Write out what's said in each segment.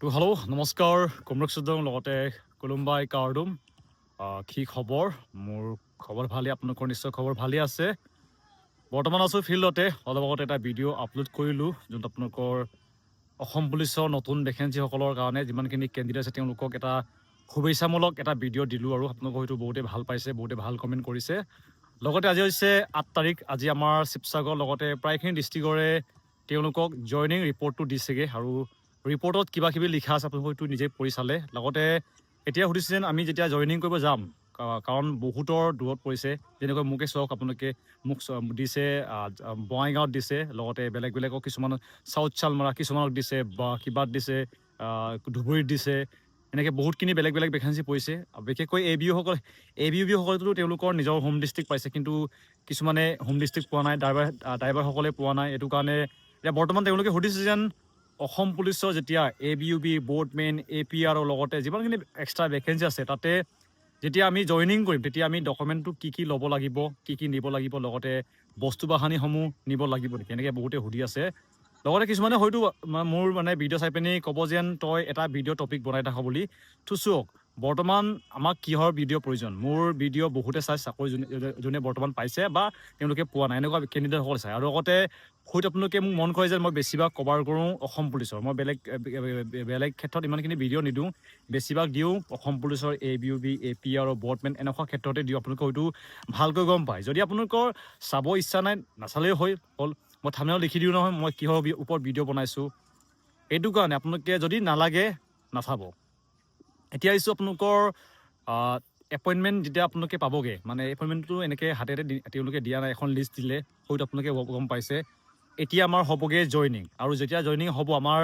তো হেল্ল' নমস্কাৰ। কমৰক চুদং লগতে কোলুম্বাই কাৰ্ডুম। কি খবৰ? মোৰ খবৰ ভালেই আপোনালোকৰ নিশ্চয় খবৰ ভালেই আছে। বৰ্তমান আছোঁ ফিল্ডতে অলপ আগতে এটা ভিডিঅ' আপলোড কৰিলোঁ যোনটো আপোনালোকৰ অসম পুলিচৰ নতুন ভেকেঞ্চিসকলৰ কাৰণে যিমানখিনি কেণ্ডিডেট আছে তেওঁলোকক এটা শুভেচ্ছামূলক এটা ভিডিঅ' দিলোঁ আৰু আপোনালোকক হয়তো বহুতে ভাল পাইছে বহুতে ভাল কমেণ্ট কৰিছে। লগতে আজি হৈছে আঠ তাৰিখ আজি আমাৰ শিৱসাগৰ লগতে প্ৰায়খিনি ডিষ্ট্ৰিক্টৰে তেওঁলোকক জইনিং ৰিপৰ্টটো দিছেগৈ আৰু ৰিপৰ্টত কিবা কিবি লিখা আছে আপোনালোকে হয়তো নিজে পঢ়ি চালে। লগতে, এতিয়া সুধিছে যেন আমি যেতিয়া জইনিং কৰিব যাম কাৰণ বহুতৰ দূৰত পৰিছে। যেনেকৈ মোকে চাওক, আপোনালোকে মোক দিছে বঙাইগাঁৱত দিছে, লগতে বেলেগ বেলেগক কিছুমান চাউথ চালমাৰা, কিছুমানক দিছে, বা কিবাত দিছে ধুবুৰীত দিছে। এনেকৈ বহুতখিনি বেলেগ বেলেগ ভেকেঞ্চি পৰিছে। বিশেষকৈ এ বি ইউসকল এ বি ইউ বিসকলেতো তেওঁলোকৰ নিজৰ হোম ডিষ্ট্ৰিক্ট পাইছে, কিন্তু কিছুমানে হোম ডিষ্ট্ৰিক্ট পোৱা নাই ড্ৰাইভাৰ ড্ৰাইভাৰসকলে পোৱা নাই। এইটো কাৰণে এতিয়া বৰ্তমান তেওঁলোকে সুধিছে যেন অসম পুলিচৰ যেতিয়া A B U B bordermen A P আৰৰ লগতে যিমানখিনি এক্সট্ৰা ভেকেঞ্চি আছে তাতে যেতিয়া আমি জইনিং কৰিম তেতিয়া আমি ডকুমেণ্টটো কি কি ল'ব লাগিব কি কি নিব লাগিব লগতে বস্তু বাহানিসমূহ নিব লাগিব নেকি এনেকৈ বহুতে সুধি আছে। লগতে কিছুমানে হয়তো মোৰ মানে ভিডিঅ' চাই পিনি ক'ব যেন তই এটা ভিডিঅ' টপিক বনাই থাক বুলি। তো চাওক বৰ্তমান আমাক কিহৰ ভিডিঅ' প্ৰয়োজন? মোৰ ভিডিঅ' বহুতে চাই চাকৰি যোনে যোনে বৰ্তমান পাইছে বা তেওঁলোকে পোৱা নাই এনেকুৱা কেণ্ডিডেটসকলে চায় আৰু লগতে হয়তো আপোনালোকে মোক মন কৰে যে মই বেছিভাগ কভাৰ কৰোঁ অসম পুলিচৰ। মই বেলেগ বেলেগ ক্ষেত্ৰত ইমানখিনি ভিডিঅ' নিদিওঁ। বেছিভাগ দিওঁ অসম পুলিচৰ A B U B A P R বৰ্ডমেন এনেকুৱা ক্ষেত্ৰতে দিওঁ। আপোনালোকে হয়তো ভালকৈ গম পায়। যদি আপোনালোকৰ চাব ইচ্ছা নাই নাচালেও হয় হ'ল মই থামেও লিখি দিওঁ নহয় মই কিহৰ ওপৰত ভিডিঅ' বনাইছোঁ। এইটো কাৰণে আপোনালোকে যদি নালাগে নাচাব। এতিয়া আহিছোঁ আপোনালোকৰ এপইণ্টমেণ্ট যেতিয়া আপোনালোকে পাবগৈ মানে এপইণ্টমেণ্টটো এনেকৈ হাতেৰে তেওঁলোকে দিয়া নাই এখন লিষ্ট দিলে হয়তো আপোনালোকে গম পাইছে। এতিয়া আমাৰ হ'বগৈ জইনিং আৰু যেতিয়া জইনিং হ'ব আমাৰ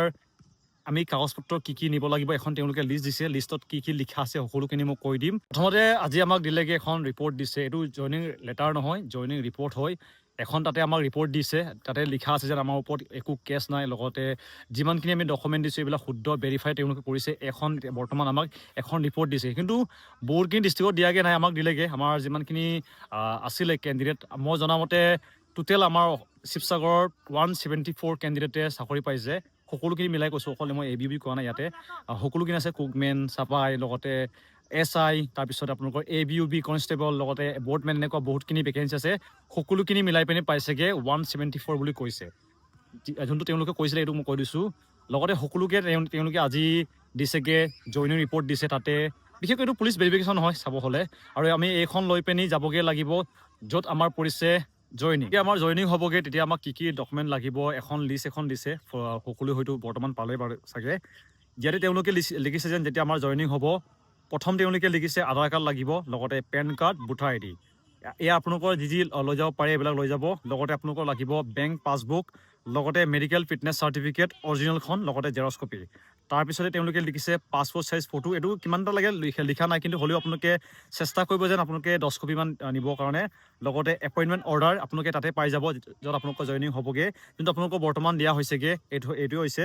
আমি কাগজ পত্ৰ কি কি নিব লাগিব এখন তেওঁলোকে লিষ্ট দিছে লিষ্টত কি কি লিখা আছে সকলোখিনি মোক কৈ দিম। প্ৰথমতে আজি আমাক দিলেগৈ এখন ৰিপৰ্ট দিছে এইটো জইনিং লেটাৰ নহয় জইনিং ৰিপৰ্ট হয়। এখন তাতে আমাক ৰিপৰ্ট দিছে। তাতে লিখা আছে যে আমাৰ ওপৰত একো কেছ নাই। লগতে যিমানখিনি আমি ডকুমেণ্ট দিছোঁ, এইবিলাক শুদ্ধ ভেৰিফাই তেওঁলোকে কৰিছে। এখন বৰ্তমান আমাক এখন ৰিপৰ্ট দিছে। কিন্তু বহুতখিনি ডিষ্ট্ৰিক্টত দিয়াগৈ নাই, আমাক দিলেগৈ। আমাৰ যিমানখিনি আছিলে কেণ্ডিডেট মই জনামতে টোটেল আমাৰ শিৱসাগৰত ওৱান ছেভেণ্টি ফ'ৰ কেণ্ডিডেটে চাকৰি পাইছে। সকলোখিনি মিলাই কৈছোঁ, অকল মই এ বি বি কোৱা নাই ইয়াতে। সকলোখিনি আছে, কুকমেন, চাপাই, লগতে এছ আই তাৰপিছত আপোনালোকৰ A B U B constable লগতে বৰ্ডমেন এনেকুৱা বহুতখিনি ভেকেঞ্চি আছে। সকলোখিনি মিলাই পিনি পাইছেগৈ ওৱান ছেভেণ্টি ফ'ৰ বুলি কৈছে। যোনটো তেওঁলোকে কৈছিলে এইটো মই কৈ দিছোঁ। লগতে সকলোকে তেওঁ- তেওঁলোকে আজি দিছেগৈ জইনিং ৰিপৰ্ট দিছে তাতে। বিশেষকৈ এইটো পুলিচ ভেৰিফিকেশ্যন হয় চাব হ'লে। আৰু আমি এইখন লৈ পিনি যাবগৈ লাগিব য'ত আমাৰ পৰিছে জইনিং এতিয়া আমাৰ জইনিং হ'বগৈ তেতিয়া আমাক কি কি ডকুমেণ্ট লাগিব এখন লিষ্ট এখন দিছে। ফ- সকলো হয়তো বৰ্তমান পালে বাৰু চাগে। ইয়াতে তেওঁলোকে লিখি- লিখিছে যেন যেতিয়া আমাৰ জইনিং হ'ব প্ৰথম তেওঁলোকে লিখিছে আধাৰ কাৰ্ড লাগিব লগতে PAN card voter I D. এয়া আপোনালোকৰ যি যি লৈ যাব পাৰে এইবিলাক লৈ যাব। লগতে আপোনালোকৰ লাগিব বেংক পাছবুক লগতে মেডিকেল ফিটনেছ চাৰ্টিফিকেট অৰিজিনেলখন লগতে জেৰক্স কপি তাৰপিছতে তেওঁলোকে লিখিছে পাছপৰ্ট চাইজ ফটো এইটো কিমানটা লাগে লিখা নাই, কিন্তু হ'লেও আপোনালোকে চেষ্টা কৰিব যেন আপোনালোকে দহ কপিমান নিবৰ কাৰণে। লগতে এপইণ্টমেণ্ট অৰ্ডাৰ আপোনালোকে তাতে পাই যাব, য'ত আপোনালোকৰ জইনিং হ'বগৈ। যোনটো আপোনালোকৰ বৰ্তমান দিয়া হৈছেগৈ, এইটো, এইটোৱে হৈছে।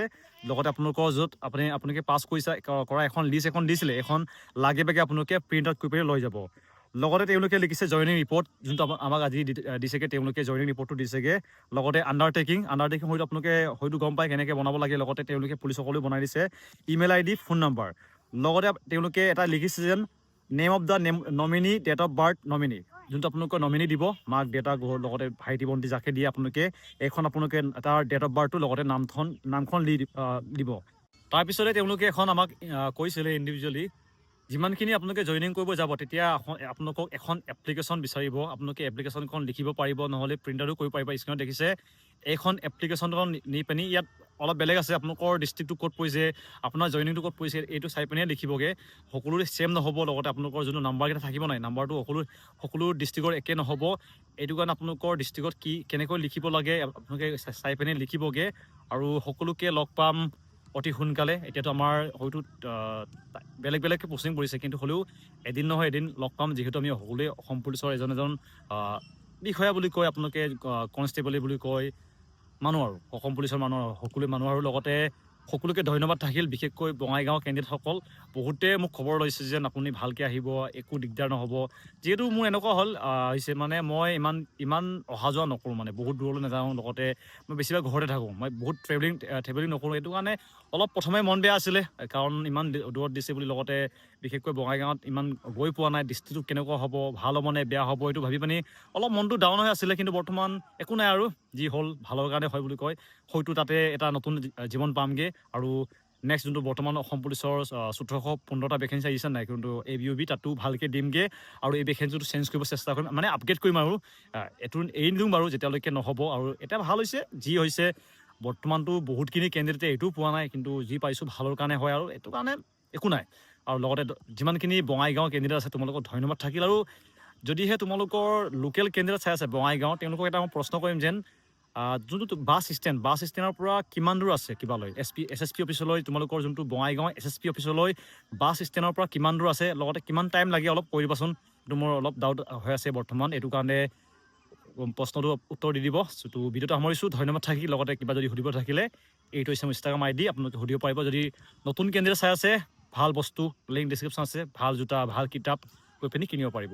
লগতে আপোনালোকৰ য'ত আপুনি, আপোনালোকে পাছ কৰিছে কৰা এখন লিষ্ট এখন দিছিলে, এখন লাগে বেগে আপোনালোকে প্ৰিণ্ট আউট কৰি পেলাই লৈ যাব। লগতে তেওঁলোকে লিখিছে জইনিং ৰিপৰ্ট যোনটো আমাক আজি দি- দিছেগৈ, তেওঁলোকে জইনিং ৰিপৰ্টটো দিছেগৈ। লগতে আণ্ডাৰটেকিং আণ্ডাৰটেকিং হয়তো আপোনালোকে হয়তো গম পায় কেনেকৈ বনাব লাগে, লগতে তেওঁলোকে পুলিচসকলেও বনাই দিছে। Email I D phone number লগতে তেওঁলোকে এটা লিখিছে যেন name of the name nominee date of birth nominee যোনটো আপোনালোকৰ নমিনী দিব, মাক, দেউতাক লগতে ভাইটি, ভণ্টি, যাকে দিয়ে আপোনালোকে এইখন আপোনালোকে তাৰ ডেট অফ বাৰ্থটো লগতে নামখন নামখন লি দিব। তাৰপিছতে তেওঁলোকে এখন আমাক কৈছিলে ইণ্ডিভিজুৱেলি যিমানখিনি আপোনালোকে জইনিং কৰিব যাব তেতিয়া আপোনালোকক এখন এপ্লিকেশ্যন বিচাৰিব। আপোনালোকে এপ্লিকেশ্যনখন লিখিব পাৰিব নহ'লে প্ৰিণ্ট আউটো কৰিব পাৰিব। স্ক্ৰীণত দেখিছে এইখন এপ্লিকেশ্যনখন নি- পিনি ইয়াত অলপ বেলেগ আছে। আপোনালোকৰ ডিষ্ট্ৰিক্টটো ক'ত পৰিছে আপোনাৰ জইনিংটো ক'ত পৰিছে এইটো চাই পিনে লিখিবগৈ সকলোৰে ছেম নহ'ব লগতে আপোনালোকৰ যোনটো নাম্বাৰকেইটা থাকিব নাই নাম্বাৰটো সকলো সকলো ডিষ্ট্ৰিক্টৰ একে নহ'ব। এইটো কাৰণে আপোনালোকৰ ডিষ্ট্ৰিক্টত কি কেনেকৈ লিখিব লাগে আপোনালোকে চাই পিনে লিখিবগৈ। আৰু সকলোকে লগ পাম। অতি সোনকালে। এতিয়াতো আমাৰ হয়তো বেলেগ বেলেগকৈ পষ্টিং পৰিছে কিন্তু হ'লেও এদিন নহয় এদিন লগ পাম। যিহেতু আমি সকলোৱে অসম পুলিচৰ এজন এজন বিষয়া বুলি কয় আপোনালোকে কনষ্টেবল বুলি কয় মানুহ আৰু। অসম পুলিচৰ মানুহ সকলোৱে মানুহ আৰু। লগতে সকলোকে ধন্যবাদ থাকিল বিশেষকৈ বঙাইগাঁও কেণ্ডিডেটসকল। বহুতে মোক খবৰ লৈছে যেন আপুনি ভালকৈ আহিব একো দিগদাৰ নহ'ব। যিহেতু মোৰ এনেকুৱা হ'ল হৈছে মানে মই ইমান ইমান অহা যোৱা নকৰোঁ মানে বহুত দূৰলৈ নাযাওঁ লগতে মই বেছিভাগ ঘৰতে থাকোঁ। মই বহুত ট্ৰেভেলিং ট্ৰেভেলিং নকৰোঁ এইটো কাৰণে অলপ প্ৰথমে মন বেয়া আছিলে কাৰণ ইমান দূৰত দিছে বুলি লগতে বিশেষকৈ বঙাইগাঁৱত ইমান গৈ পোৱা নাই, দৃষ্টিটো কেনেকুৱা হ'ব, ভালো হ'ব নে বেয়া হ'ব, এইটো ভাবি পিনি অলপ মনটো ডাউন হৈ আছিলে, কিন্তু বৰ্তমান একো নাই আৰু, যি হ'ল ভালৰ কাৰণে হয় বুলি কয়। হয়তো তাতে এটা নতুন জীৱন পামগৈ আৰু নেক্সট যোনটো বৰ্তমান অসম পুলিচৰ চৈধ্যশ পোন্ধৰটা ভেকেঞ্চি আহিছে নাই, কিন্তু এ বি ইউ বি তাতো ভালকৈ দিমগৈ আৰু এই ভেকেঞ্চিটো চেঞ্জ কৰিব চেষ্টা কৰিম মানে আপগ্ৰেড কৰিম আৰু এইটো এৰি নিদিওঁ বাৰু যেতিয়ালৈকে নহ'ব আৰু এতিয়া ভালো হৈছে, যি হৈছে, বৰ্তমানতো বহুতখিনি কেণ্ডিডেটে এইটোও পোৱা নাই, কিন্তু যি পাইছোঁ ভালৰ কাৰণে হয় আৰু, এইটো কাৰণে একো নাই। আৰু লগতে যিমানখিনি বঙাইগাঁও কেণ্ডিডেট আছে তোমালোকক ধন্যবাদ থাকিল। আৰু যদিহে তোমালোকৰ লোকেল কেণ্ডিডেট চাই আছে বঙাইগাঁও তেওঁলোকক এটা মই প্ৰশ্ন কৰিম যেন যোনটো বাছ ষ্টেণ্ড বাছ ষ্টেণ্ডৰ পৰা কিমান দূৰ আছে কিবালৈ? S P S S P অফিচলৈ তোমালোকৰ যোনটো বঙাইগাঁও এছ এছ পি অফিচলৈ বাছ ষ্টেণ্ডৰ পৰা কিমান দূৰ আছে? লগতে কিমান টাইম লাগে অলপ কৈ দিবাচোন। এইটো মোৰ অলপ ডাউট হৈ আছে বৰ্তমান। এইটো কাৰণে প্ৰশ্নটো উত্তৰ দি দিব। ত' ভিডিঅ'টো সামৰিছোঁ ধন্যবাদ থাকি লগতে কিবা যদি সুধিব থাকিলে এইটো হৈছে মোৰ ইনষ্টাগ্ৰাম আই ডি। আপোনালোকে সুধিব পাৰিব। যদি নতুন কেণ্ডিডেট চাই আছে ভাল বস্তু লিংক ডিছক্ৰিপশ্যন আছে ভাল জোতা ভাল কিতাপ গৈ পিনি কিনিব পাৰিব।